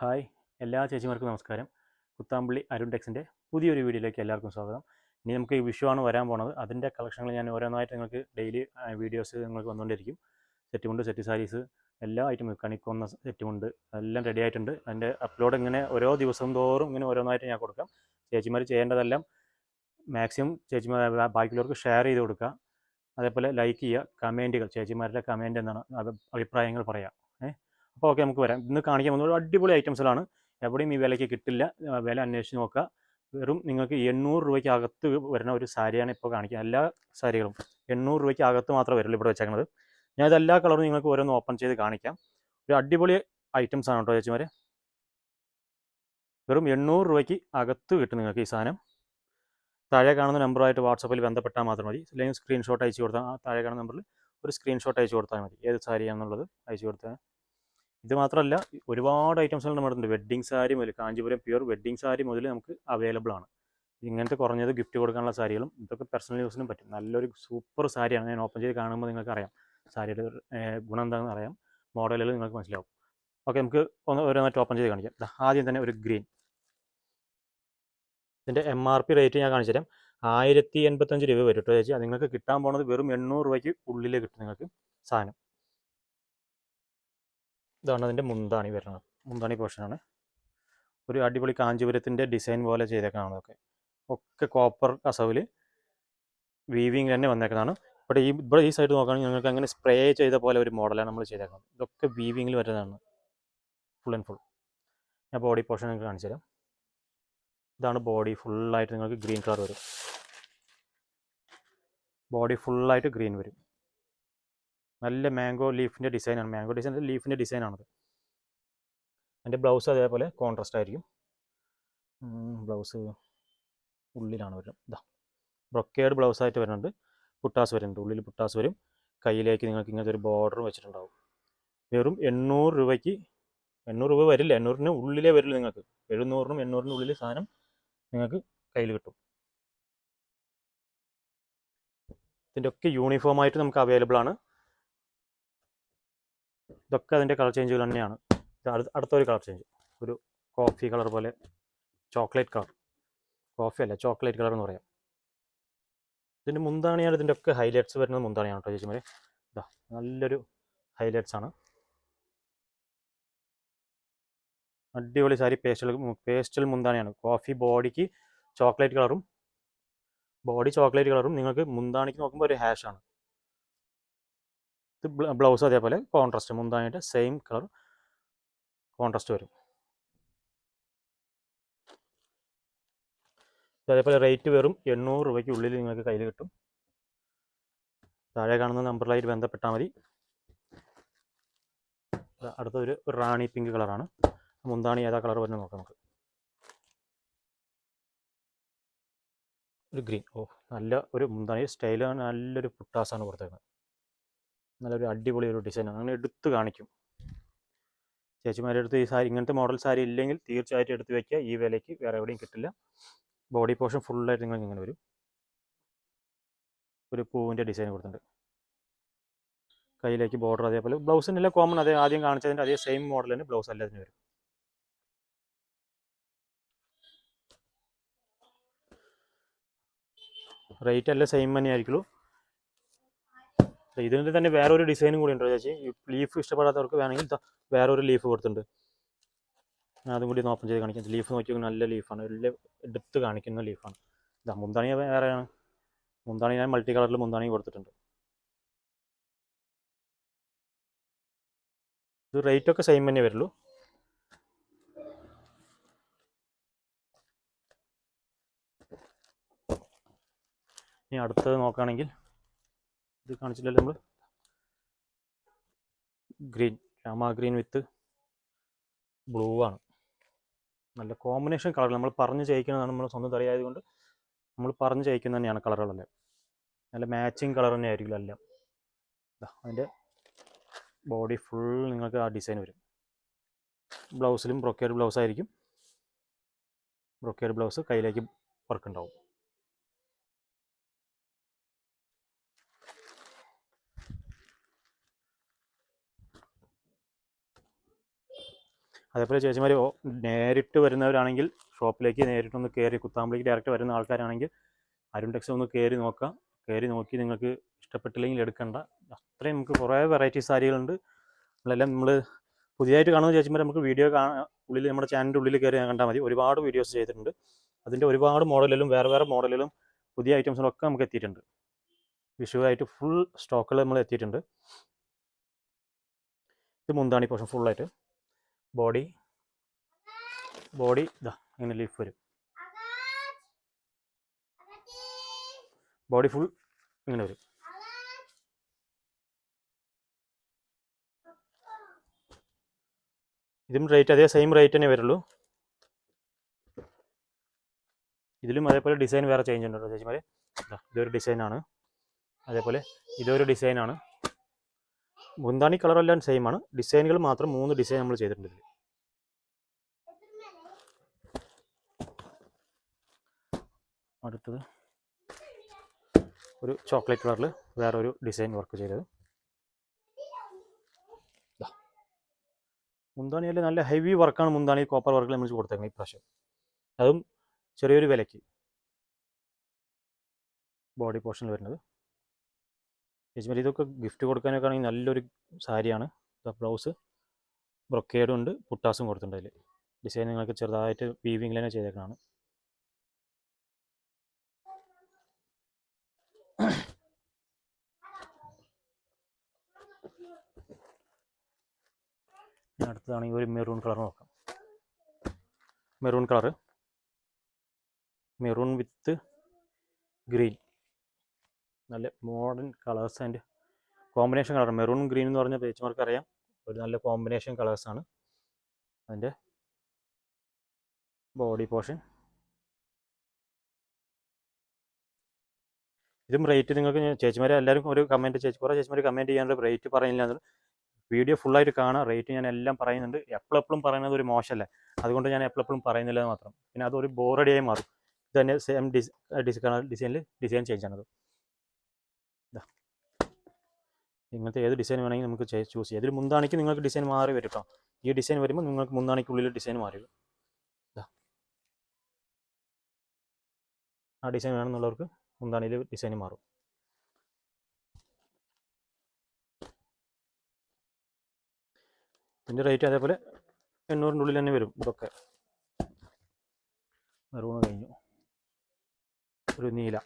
Hi എല്ലാ ചേച്ചിമാർക്കും നമസ്കാരം. കുത്താമ്പള്ളി അരുൺ ടെക്സിന്റെ പുതിയൊരു വീഡിയോയിലേക്ക് എല്ലാവർക്കും സ്വാഗതം. ഇനി നമുക്ക് ഈ വിഷുവാണ് വരാൻ പോണത്. അതിന്റെ കളക്ഷനുകൾ ഞാൻ ഓരോന്നായിട്ട് നിങ്ങൾക്ക് ഡെയിലി വീഡിയോസ് നിങ്ങൾക്ക് വന്നുകൊണ്ടിരിക്കും. സെറ്റ് മുണ്ട് സെറ്റ് സാരീസ് എല്ലാ ഐറ്റം കണിക്കൊന്ന സെറ്റ് മുണ്ട് എല്ലാം റെഡി ആയിട്ടുണ്ട്. അതിന്റെ അപ്ലോഡ് ഇങ്ങനെ ഓരോ ദിവസം തോറും ഇങ്ങനെ ഓരോന്നായിട്ട് ഞാൻ കൊടുക്കാം. ചേച്ചിമാർ ചെയ്യേണ്ടതെല്ലാം മാക്സിമം ചേച്ചിമാർ ബാക്കിയുള്ളവർക്ക് ഷെയർ ചെയ്ത് കൊടുക്കുക. അതേപോലെ ലൈക്ക് ചെയ്യുക കമന്റുകൾ ചേച്ചിമാരുടെ കമന്റ് എന്താണ് അഭി- അഭിപ്രായങ്ങൾ പറയാം. അപ്പോൾ ഓക്കെ നമുക്ക് വരാം. ഇന്ന് കാണിക്കാൻ പോകുന്ന അടിപൊളി ഐറ്റംസിലാണ് എവിടെയും ഈ വിലയ്ക്ക് കിട്ടില്ല. വില അന്വേഷിച്ച് നോക്കുക. വെറും നിങ്ങൾക്ക് എണ്ണൂറ് രൂപയ്ക്ക് അകത്ത് വരുന്ന ഒരു സാരിയാണ് ഇപ്പോൾ കാണിക്കുക. എല്ലാ സാരികളും എണ്ണൂറ് രൂപയ്ക്ക് അകത്ത് മാത്രമേ വരുള്ളൂ ഇവിടെ വെച്ചേക്കുന്നത് ഞാൻ ഇതെല്ലാ കളറും നിങ്ങൾക്ക് ഓരോന്ന് ഓപ്പൺ ചെയ്ത് കാണിക്കാം. ഒരു അടിപൊളി ഐറ്റംസ് ആണ് കേട്ടോ ചേച്ചിമാരെ. വെറും എണ്ണൂറ് രൂപയ്ക്ക് അകത്ത് കിട്ടും നിങ്ങൾക്ക് ഈ സാധനം. താഴെ കാണുന്ന നമ്പറുമായിട്ട് വാട്സപ്പിൽ ബന്ധപ്പെട്ടാൽ മാത്രം മതി. അല്ലെങ്കിൽ സ്ക്രീൻഷോട്ട് അയച്ചു കൊടുത്താൽ താഴെ കാണുന്ന നമ്പറിൽ ഒരു സ്ക്രീൻഷോട്ട് അയച്ചു കൊടുത്താൽ മതി. ഏത് സാരിയാണെന്നുള്ളത് അയച്ചു കൊടുത്താൽ. ഇത് മാത്രമല്ല ഒരുപാട് ഐറ്റംസുകൾ നമ്മുടെ ഉണ്ട് വെഡ്ഡിങ് സാരി മുതൽ കാഞ്ചിപുരം പ്യുവർ വെഡ്ഡിങ് സാരി മുതൽ നമുക്ക് അവൈലബിൾ ആണ്. ഇങ്ങനത്തെ കുറഞ്ഞത് ഗിഫ്റ്റ് കൊടുക്കാനുള്ള സാരികളും ഇതൊക്കെ പേഴ്സണൽ യൂസിനും പറ്റും. നല്ലൊരു സൂപ്പർ സാരിയാണ് ഞാൻ ഓപ്പൺ ചെയ്ത് കാണുമ്പോൾ നിങ്ങൾക്ക് അറിയാം. സാരിയുടെ ഗുണം എന്താണെന്ന് അറിയാം. മോഡലുകൾ നിങ്ങൾക്ക് മനസ്സിലാവും. ഓക്കെ നമുക്ക് ഒന്ന് ഓരോന്നായിട്ട് ഓപ്പൺ ചെയ്ത് കാണിക്കാം. ആദ്യം തന്നെ ഒരു ഗ്രീൻ ഇതിന്റെ എം ആർ പി റേറ്റ് ഞാൻ കാണിച്ചു തരാം ആയിരത്തി എൺപത്തഞ്ച് രൂപ വരും കേട്ടോ ചേച്ചി. നിങ്ങൾക്ക് കിട്ടാൻ പോണത് വെറും എണ്ണൂറ് രൂപയ്ക്ക് ഉള്ളിൽ കിട്ടും നിങ്ങൾക്ക് സാധനം. ഇതാണ് അതിന്റെ മുന്താണി വരുന്നത്. മുന്താണി പോർഷനാണ് ഒരു അടിപൊളി കാഞ്ചീപുരത്തിന്റെ ഡിസൈൻ പോലെ ചെയ്തേക്കാണ് അതൊക്കെ. ഒക്കെ കോപ്പർ കസവിൽ വീവിങ് തന്നെ വന്നേക്കുന്നതാണ്. ഇവിടെ ഈ ഇവിടെ ഈ സൈഡ് നോക്കുകയാണെങ്കിൽ നിങ്ങൾക്ക് അങ്ങനെ സ്പ്രേ ചെയ്ത പോലെ ഒരു മോഡലാണ് നമ്മൾ ചെയ്തേക്കുന്നത്. ഇതൊക്കെ വീവിങ്ങിൽ വരുന്നതാണ്. ഫുൾ ആൻഡ് ഫുൾ ഞാൻ ബോഡി പോർഷൻ നിങ്ങൾക്ക് കാണിച്ചു തരാം. ഇതാണ് ബോഡി ഫുള്ളായിട്ട് നിങ്ങൾക്ക് ഗ്രീൻ കളർ വരും. ബോഡി ഫുള്ളായിട്ട് ഗ്രീൻ വരും. നല്ല മാംഗോ ലീഫിന്റെ ഡിസൈനാണ് മാംഗോ ഡിസൈൻ ലീഫിന്റെ ഡിസൈനാണത് അതിന്റെ ബ്ലൗസ് അതേപോലെ കോൺട്രാസ്റ്റ് ആയിരിക്കും. ബ്ലൗസ് ഉള്ളിലാണ് വരുന്നത്. ഇതാ ബ്രൊക്കേഡ് ബ്ലൗസ് ആയിട്ട് വരുന്നുണ്ട്. പുട്ടാസ് വരുന്നുണ്ട്. ഉള്ളിൽ പുട്ടാസ് വരും. കയ്യിലേക്ക് നിങ്ങൾക്ക് ഇങ്ങനത്തെ ഒരു ബോർഡർ വെച്ചിട്ടുണ്ടാവും. വെറും എണ്ണൂറ് രൂപയ്ക്ക് എണ്ണൂറ് രൂപ വരില്ല. എണ്ണൂറിന് ഉള്ളിലേ വരില്ല നിങ്ങൾക്ക്. എഴുന്നൂറിനും എണ്ണൂറിനും ഉള്ളിൽ സാധനം നിങ്ങൾക്ക് കയ്യിൽ കിട്ടും. ഇതിന്റെ ഒക്കെ യൂണിഫോം ആയിട്ട് നമുക്ക് അവൈലബിൾ ആണ്. ഇതൊക്കെ അതിന്റെ കളർ ചേഞ്ചുകൾ തന്നെയാണ്. അടുത്തൊരു കളർ ചേഞ്ച്. ഒരു കോഫി കളർ പോലെ ചോക്ലേറ്റ് കളർ. കോഫി അല്ല ചോക്ലേറ്റ് കളർ എന്ന് പറയാം. ഇതിന്റെ മുന്താണിയാണ് ഇതിന്റെ ഒക്കെ ഹൈലൈറ്റ്സ് വരുന്നത് മുന്താണിയാണ് കേട്ടോ ചേച്ചിമാരെ. ഇതാ നല്ലൊരു ഹൈലൈറ്റ്സ് ആണ്. അടിപൊളി സാരി പേസ്റ്റൽ പേസ്റ്റൽ മുന്താണിയാണ്. കോഫി ബോഡിക്ക് ചോക്ലേറ്റ് കളറും ബോഡി ചോക്ലേറ്റ് കളറും നിങ്ങൾക്ക് മുന്താണിക്ക് നോക്കുമ്പോൾ ഒരു ഹാഷാണ് ഇത് ബ്ലൗസ് അതേപോലെ കോൺട്രാസ്റ്റ് മുന്താണിയുടെ സെയിം കളർ കോൺട്രാസ്റ്റ് വരും. അതേപോലെ റേറ്റ് വെറും എണ്ണൂറ് രൂപയ്ക്ക് ഉള്ളിൽ നിങ്ങൾക്ക് കയ്യിൽ കിട്ടും. താഴെ കാണുന്ന നമ്പറിലായിട്ട് ബന്ധപ്പെട്ടാൽ മതി. അടുത്തൊരു റാണി പിങ്ക് കളറാണ് മുന്താണി ഏതാ കളർ വരുന്നത് നോക്കാം നമുക്ക്. ഒരു ഗ്രീൻ ഓ നല്ല ഒരു മുന്താണി സ്റ്റൈലാണ് നല്ലൊരു പുട്ടാസാണ് കൊടുത്തേക്കുന്നത്. നല്ലൊരു അടിപൊളി ഒരു ഡിസൈനാണ് അങ്ങനെ എടുത്ത് കാണിക്കും. ചേച്ചിമാരുടെ അടുത്ത് ഈ സാരി ഇങ്ങനത്തെ മോഡൽ സാരി ഇല്ലെങ്കിൽ തീർച്ചയായിട്ടും എടുത്ത് വയ്ക്കുക ഈ വിലയ്ക്ക് വേറെ എവിടെയും കിട്ടില്ല. ബോഡി പോർഷൻ ഫുള്ളായിട്ട് നിങ്ങൾക്ക് ഇങ്ങനെ വരും. ഒരു പൂവിന്റെ ഡിസൈൻ കൊടുത്തിട്ടുണ്ട്. കയ്യിലേക്ക് ബോർഡർ അതേപോലെ. ബ്ലൗസിനെല്ലാം കോമൺ അതേ ആദ്യം കാണിച്ചതിന്റെ അതേ സെയിം മോഡൽ തന്നെ ബ്ലൗസ് അതിന് വരും. റേറ്റ് എല്ലാം സെയിം തന്നെ ആയിരിക്കുള്ളൂ ഇതിന്റെ തന്നെ വേറെ ഒരു ഡിസൈനും കൂടി ഉണ്ട് ചേച്ചി? ലീഫ് ഇഷ്ടപ്പെടാത്തവർക്ക് വേണമെങ്കിൽ വേറെ ഒരു ലീഫ് കൊടുത്തിട്ടുണ്ട്. ഞാൻ അതും കൂടി ഓപ്പൺ ചെയ്ത് കാണിക്കാം. ലീഫ് നോക്കിയാൽ നല്ല ലീഫാണ് വലിയ എടുത്ത് കാണിക്കുന്ന ലീഫാണ് ഇതാ മുന്താണി വേറെയാണ്. മുന്താണി ഞാൻ മൾട്ടി കളറിൽ മുന്താണി കൊടുത്തിട്ടുണ്ട്. ഇത് റേറ്റ് ഒക്കെ സെയിം തന്നെ വരുള്ളൂ. ഇനി അടുത്തത് നോക്കുകയാണെങ്കിൽ ഇത് കാണിച്ചില്ലല്ലോ നമ്മൾ green Rama green with blue ആണ്. നല്ല കോമ്പിനേഷൻ കളർ നമ്മൾ പറഞ്ഞ് ചെയ്യിക്കുന്നതാണ് നമ്മൾ സ്വന്തം തറിയായതുകൊണ്ട് നമ്മൾ പറഞ്ഞ് ചെയ്യിക്കുന്ന തന്നെയാണ് കളറുകളെല്ലാം നല്ല മാച്ചിങ് കളർ തന്നെ ആയിരിക്കും എല്ലാം. അതിന്റെ ബോഡി ഫുൾ നിങ്ങൾക്ക് ആ ഡിസൈൻ വരും. ബ്ലൗസിലും ബ്രൊക്കേഡ് ബ്ലൗസ് ആയിരിക്കും. ബ്രൊക്കേഡ് ബ്ലൗസ് കയ്യിലേക്ക് വർക്ക് ഉണ്ടാവും. അതേപോലെ ചേച്ചിമാർ നേരിട്ട് വരുന്നവരാണെങ്കിൽ ഷോപ്പിലേക്ക് നേരിട്ടൊന്ന് കയറി കുത്താമ്പിലേക്ക് ഡയറക്റ്റ് വരുന്ന ആൾക്കാരാണെങ്കിൽ അരുൺ ടെക്സ് ഒന്ന് കയറി നോക്കാം. കയറി നോക്കി നിങ്ങൾക്ക് ഇഷ്ടപ്പെട്ടില്ലെങ്കിൽ എടുക്കണ്ട. അത്രയും നമുക്ക് കുറേ വെറൈറ്റി സാരികളുണ്ട്. നമ്മളെല്ലാം നമ്മൾ പുതിയതായിട്ട് കാണുന്ന ചേച്ചിമാർ നമുക്ക് വീഡിയോ കാണാൻ ഉള്ളിൽ നമ്മുടെ ചാനലിന്റെ ഉള്ളിൽ കയറി കണ്ടാൽ മതി. ഒരുപാട് വീഡിയോസ് ചെയ്തിട്ടുണ്ട്. അതിന്റെ ഒരുപാട് മോഡലിലും വേറെ വേറെ മോഡലിലും പുതിയ ഐറ്റംസിലൊക്കെ നമുക്ക് എത്തിയിട്ടുണ്ട്. വിഷുവായിട്ട് ഫുൾ സ്റ്റോക്കുകൾ നമ്മൾ എത്തിയിട്ടുണ്ട്. ഇത് മുന്താണി പോർഷൻ ഫുള്ളായിട്ട് ബോഡി ബോഡി ഇതാ ഇങ്ങനെ ലീഫ് വരും. ബോഡി ഫുൾ ഇങ്ങനെ വരും. ഇതും റേറ്റ് അതേ സെയിം റേറ്റ് തന്നെ വരുള്ളൂ. ഇതിലും അതേപോലെ ഡിസൈൻ വേറെ ചേഞ്ച് ഉണ്ട് ചേച്ചിമാരെ. ഇതാ ഇതൊരു ഡിസൈനാണ് അതേപോലെ ഇതൊരു ഡിസൈനാണ് മുന്താണി കളറെല്ലാം സെയിമാണ് ഡിസൈനുകൾ മാത്രം മൂന്ന് ഡിസൈൻ നമ്മൾ ചെയ്തിട്ടുണ്ട് അടുത്തത്. ഒരു ചോക്ലേറ്റ് കളറിൽ വേറൊരു ഡിസൈൻ വർക്ക് ചെയ്തത്. മുന്താണിയിൽ നല്ല ഹെവി വർക്കാണ് മുന്താണി കോപ്പർ വർക്കിൽ നമ്മൾ കൊടുത്തേക്കുന്നത് ഇപ്രാവശ്യം. അതും ചെറിയൊരു വിലയ്ക്ക്. ബോഡി പോർഷനിൽ വരുന്നത്. ചേച്ചിമാരി ഇതൊക്കെ ഗിഫ്റ്റ് കൊടുക്കാനൊക്കെ ആണെങ്കിൽ നല്ലൊരു സാരിയാണ്. ബ്ലൗസ്. ബ്രൊക്കേഡും ഉണ്ട്. പുട്ടാസും കൊടുത്തിട്ടുണ്ട് അതിൽ. ഡിസൈൻ നിങ്ങൾക്ക് ചെറുതായിട്ട് വീവിങ്ങിൽ തന്നെ ചെയ്തേക്കണതാണ്. ഇനി അടുത്തതാണെങ്കിൽ ഒരു മെറൂൺ കളർ നോക്കാം. Maroon colour. Maroon with green. നല്ല modern colours and combination colour. Maroon green എന്ന് പറഞ്ഞാൽ പേച്ചുമാർക്ക് അറിയാം ഒരു നല്ല കോമ്പിനേഷൻ കളേഴ്സാണ് അതിന്റെ ബോഡി പോർഷൻ. ഇതും റേറ്റ് നിങ്ങൾക്ക് ചേച്ചിമാരെ എല്ലാവരും ഒരു കമന്റ് ചേച്ചി കുറേ ചേച്ചിമാർ കമന്റ് ചെയ്യാനുള്ള റേറ്റ് പറയുന്നില്ല. വീഡിയോ ഫുള്ളായിട്ട് കാണാം റേറ്റ് ഞാൻ എല്ലാം പറയുന്നുണ്ട്. എപ്പോഴെപ്പോഴും പറയുന്നത് ഒരു മോശമല്ല. അതുകൊണ്ട് ഞാൻ എപ്പോഴെപ്പോഴും പറയുന്നില്ല മാത്രം. പിന്നെ അതൊരു ബോറടിയായി മാറും. ഇത് തന്നെ സെയിം ഡിസ് ഡിസ് ഡിസൈനിൽ ഡിസൈൻ ചേഞ്ച് ആണത്. ഇങ്ങനത്തെ ഏത് ഡിസൈൻ വേണമെങ്കിൽ നമുക്ക് ചൂസ് ചെയ്യാം. ഇതിൽ മുന്താണിക്ക് നിങ്ങൾക്ക് ഡിസൈൻ മാറി വരും കേട്ടോ ഈ ഡിസൈൻ വരുമ്പോൾ നിങ്ങൾക്ക് മുന്താണിക്കുള്ളിൽ ഡിസൈൻ മാറി ആ ഡിസൈൻ വേണമെന്നുള്ളവർക്ക് മുന്താണിയിൽ ഡിസൈൻ മാറും. ഇതിന്റെ റേറ്റ് അതേപോലെ എണ്ണൂറിന്റെ ഉള്ളിൽ തന്നെ വരും ഇതൊക്കെ. മെറൂണ് കഴിഞ്ഞു. ഒരു നീല.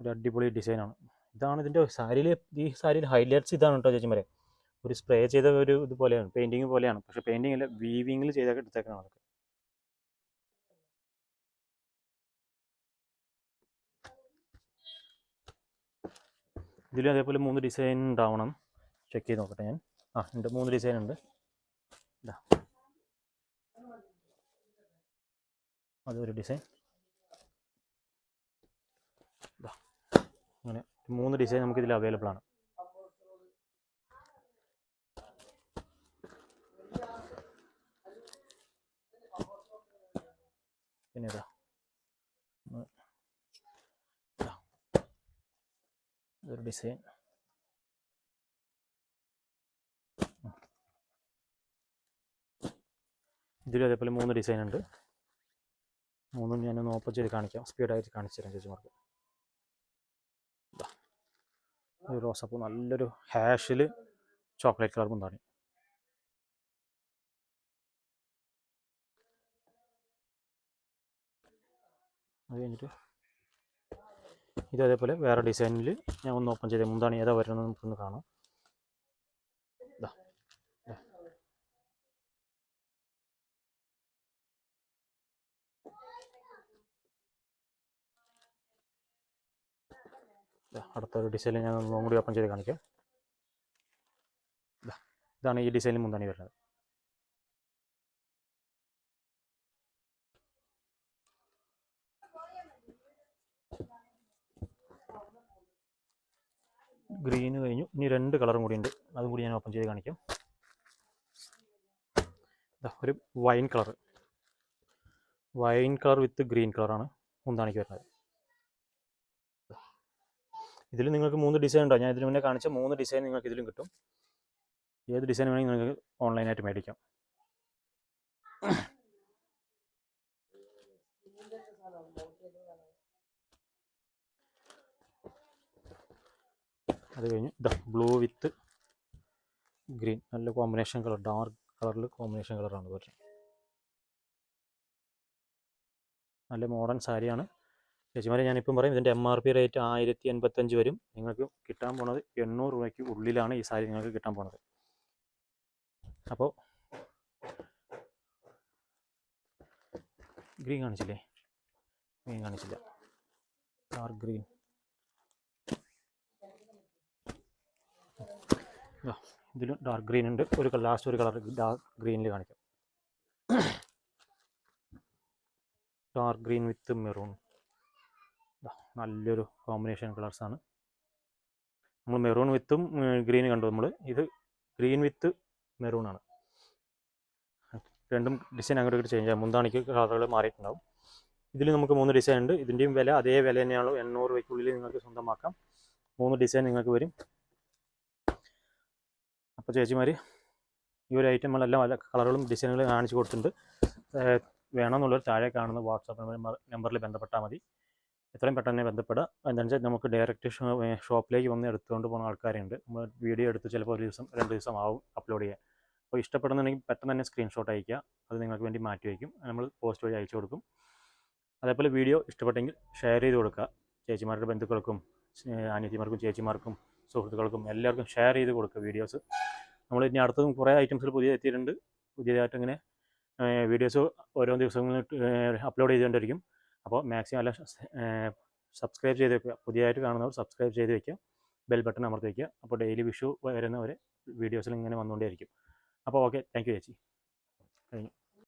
ഒരു അടിപൊളി ഡിസൈനാണ് ഇതാണ് ഇതിന്റെ സാരിയിൽ ഈ സാരിയിൽ ഹൈലൈറ്റ്സ് ഇതാണ് കേട്ടോ ചേച്ചിമാരെ. ഒരു സ്പ്രേ ചെയ്ത ഒരു ഇതുപോലെയാണ് പെയിന്റിങ് പോലെയാണ്. പക്ഷേ പെയിന്റിങ് അല്ല വീവിങ്ങിൽ ചെയ്ത എടുത്തേക്കണം അതൊക്കെ. ഇതിലും അതേപോലെ മൂന്ന് ഡിസൈൻ ഉണ്ടാവണം. ചെക്ക് ചെയ്ത് നോക്കട്ടെ ഞാൻ. ആ ഉണ്ട് മൂന്ന് ഡിസൈൻ ഉണ്ട്. ഇതാ. അതൊരു ഡിസൈൻ അങ്ങനെ മൂന്ന് ഡിസൈൻ നമുക്ക് ഇതിൽ അവൈലബിൾ ആണ്. പിന്നെ ഇതാ ഒന്ന് ഇതാ. ഇതൊരു ഡിസൈൻ. ഇതിലും അതേപോലെ മൂന്ന് ഡിസൈൻ ഉണ്ട്. മൂന്നും ഞാനൊന്ന് ഓപ്പൺ ചെയ്ത് കാണിക്കാം. സ്പീഡായിട്ട് കാണിച്ചു തരാം ചേച്ചിമാർക്ക്. ഒരു റോസപ്പൂ നല്ലൊരു ഹാഷിൽ ചോക്ലേറ്റ് കളർ കൊണ്ടാണ് അത് കഴിഞ്ഞിട്ട് ഇത് അതേപോലെ വേറെ ഡിസൈനിൽ ഞാൻ ഒന്ന് ഓപ്പൺ ചെയ്ത്. മുന്താണ് ഏതാ വരുന്നത് നമുക്കൊന്ന് കാണാം. അടുത്തൊരു ഡിസൈനിൽ ഞാൻ ഒന്നും കൂടി ഓപ്പൺ ചെയ്ത് കാണിക്കാം. ഇതാണ് ഈ ഡിസൈനിൽ മുന്താണി വരുന്നത്. ഗ്രീന് കഴിഞ്ഞു. ഇനി രണ്ട് കളറും കൂടി ഉണ്ട്. അതും കൂടി ഞാൻ ഓപ്പൺ ചെയ്ത് കാണിക്കാം. ഒരു wine colour wine colour with green കളറാണ് മുന്താണിക്ക് വരുന്നത്. ഇതിൽ നിങ്ങൾക്ക് മൂന്ന് ഡിസൈൻ ഉണ്ടാവും ഞാൻ ഇതിന് മുന്നേ കാണിച്ച മൂന്ന് ഡിസൈൻ നിങ്ങൾക്ക് ഇതിലും കിട്ടും. ഏത് ഡിസൈൻ വേണമെങ്കിൽ നിങ്ങൾക്ക് ഓൺലൈനായിട്ട് മേടിക്കാം. അത് കഴിഞ്ഞ് ഇതാ ബ്ലൂ വിത്ത് ഗ്രീൻ നല്ല കോമ്പിനേഷൻ കളർ ഡാർക്ക് കളറിൽ കോമ്പിനേഷൻ കളറാണ് പറഞ്ഞത് നല്ല മോഡേൺ സാരിയാണ് ചേച്ചിമാരെ ഞാനിപ്പം പറയും ഇതിന്റെ എം ആർ പി റേറ്റ് ആയിരത്തി എൺപത്തഞ്ച് വരും. നിങ്ങൾക്ക് കിട്ടാൻ പോണത് എണ്ണൂറ് രൂപയ്ക്ക് ഉള്ളിലാണ് ഈ സാരി നിങ്ങൾക്ക് കിട്ടാൻ പോണത്. അപ്പോൾ ഗ്രീൻ കാണിച്ചില്ലേ? ഗ്രീൻ കാണിച്ചില്ല. ഡാർക്ക് ഗ്രീൻ ഇതിൽ ഡാർക്ക് ഗ്രീൻ ഉണ്ട്. ഒരു ലാസ്റ്റ് ഒരു കളർ ഡാർക്ക് ഗ്രീനിൽ കാണിക്കാം. ഡാർക്ക് ഗ്രീൻ വിത്ത് മെറൂൺ നല്ലൊരു കോമ്പിനേഷൻ കളേഴ്സാണ് നമ്മൾ മെറൂൺ വിത്തും ഗ്രീൻ കണ്ടു നമ്മൾ ഇത് ഗ്രീൻ വിത്ത് മെറൂൺ ആണ്. രണ്ടും ഡിസൈൻ അങ്ങോട്ട് ചേഞ്ച് ആകും മുന്താണിക്ക് കളറുകൾ മാറിയിട്ടുണ്ടാവും. ഇതിൽ നമുക്ക് മൂന്ന് ഡിസൈൻ ഉണ്ട്. ഇതിന്റെയും വില അതേ വില തന്നെയാണ് എണ്ണൂറ് രൂപയ്ക്കുള്ളിൽ നിങ്ങൾക്ക് സ്വന്തമാക്കാം. മൂന്ന് ഡിസൈൻ നിങ്ങൾക്ക് വരും. അപ്പോൾ ചേച്ചിമാർ ഈ ഒരു ഐറ്റങ്ങളെല്ലാം പല കളറുകളും ഡിസൈനുകളും കാണിച്ചു കൊടുത്തിട്ടുണ്ട്. വേണമെന്നുള്ളവർ താഴെ കാണുന്ന വാട്സാപ്പ് നമ്പർ നമ്പറിൽ ബന്ധപ്പെട്ടാൽ മതി. എത്രയും പെട്ടെന്ന് ബന്ധപ്പെടുക. എന്താണെന്ന് വെച്ചാൽ നമുക്ക് ഡയറക്റ്റ് ഷോപ്പിലേക്ക് വന്ന് എടുത്തുകൊണ്ട് പോകുന്ന ആൾക്കാരുണ്ട്. നമ്മൾ വീഡിയോ എടുത്ത് ചിലപ്പോൾ ഒരു ദിവസം രണ്ട് ദിവസം ആവും അപ്ലോഡ് ചെയ്യാൻ. അപ്പോൾ ഇഷ്ടപ്പെടുന്നുണ്ടെങ്കിൽ പെട്ടെന്ന് തന്നെ സ്ക്രീൻഷോട്ട് അയക്കുക അത് നിങ്ങൾക്ക് വേണ്ടി മാറ്റി വയ്ക്കും. നമ്മൾ പോസ്റ്റ് വഴി അയച്ചു കൊടുക്കും. അതേപോലെ വീഡിയോ ഇഷ്ടപ്പെട്ടെങ്കിൽ ഷെയർ ചെയ്ത് കൊടുക്കുക. ചേച്ചിമാരുടെ ബന്ധുക്കൾക്കും അനിയത്തിമാർക്കും ചേച്ചിമാർക്കും സുഹൃത്തുക്കൾക്കും എല്ലാവർക്കും ഷെയർ ചെയ്ത് കൊടുക്കുക വീഡിയോസ്. നമ്മൾ ഇനി അടുത്തതും കുറേ ഐറ്റംസിൽ പുതിയ എത്തിയിട്ടുണ്ട്. പുതിയതായിട്ട് ഇങ്ങനെ വീഡിയോസ് ഓരോ ദിവസങ്ങളിൽ അപ്ലോഡ് ചെയ്തുകൊണ്ടിരിക്കും. അപ്പോൾ മാക്സിമം എല്ലാം സബ്സ്ക്രൈബ് ചെയ്ത് വെക്കുക. പുതിയതായിട്ട് കാണുന്നവർ സബ്സ്ക്രൈബ് ചെയ്ത് വെക്കുക. ബെൽ ബട്ടൺ അമർത്തി വയ്ക്കുക അപ്പോൾ ഡെയിലി വിഷു വരുന്നവരെ വീഡിയോസിൽ ഇങ്ങനെ വന്നുകൊണ്ടേയിരിക്കും. അപ്പോൾ ഓക്കെ താങ്ക് യു ചേച്ചി. കഴിഞ്ഞു.